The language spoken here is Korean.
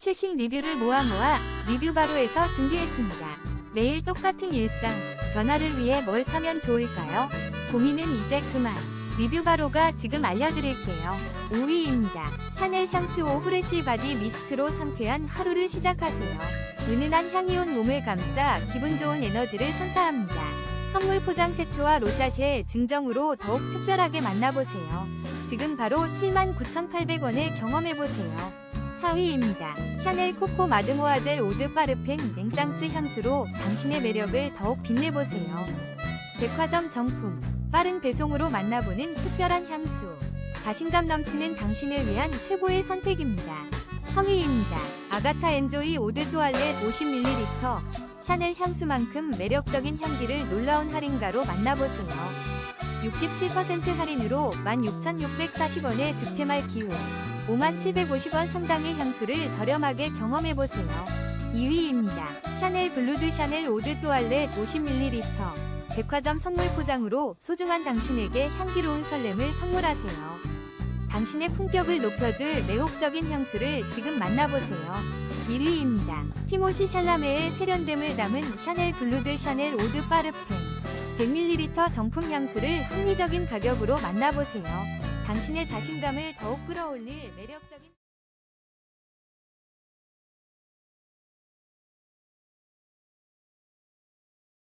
최신 리뷰를 모아 모아 리뷰 바로에서 준비했습니다. 매일 똑같은 일상, 변화를 위해 뭘 사면 좋을까요? 고민은 이제 그만. 리뷰 바로가 지금 알려드릴게요. 5위입니다. 샤넬 샹스오 후레쉬 바디 미스트로 상쾌한 하루를 시작하세요. 은은한 향이 온 몸을 감싸 기분 좋은 에너지를 선사합니다. 선물 포장 세트와 로샷의 증정으로 더욱 특별하게 만나보세요. 지금 바로 79,800원에 경험해보세요. 4위입니다. 샤넬 코코 마드모아젤 오드 파르팽 맹땅스 향수로 당신의 매력을 더욱 빛내보세요. 백화점 정품, 빠른 배송으로 만나보는 특별한 향수. 자신감 넘치는 당신을 위한 최고의 선택입니다. 3위입니다. 아가타 엔조이 오드 토알렛 50ml. 샤넬 향수만큼 매력적인 향기를 놀라운 할인가로 만나보세요. 67% 할인으로 16,640원의 득템할 기회. 5750원 상당의 향수를 저렴하게 경험해보세요. 2위입니다. 샤넬 블루드 샤넬 오드 토알렛 50ml. 백화점 선물 포장으로 소중한 당신에게 향기로운 설렘을 선물하세요. 당신의 품격을 높여줄 매혹적인 향수를 지금 만나보세요. 1위입니다. 티모시 샬라메의 세련됨을 담은 샤넬 블루드 샤넬 오드 파르팽 100ml 정품 향수를 합리적인 가격으로 만나보세요. 당신의 자신감을 더욱 끌어올릴 매력적인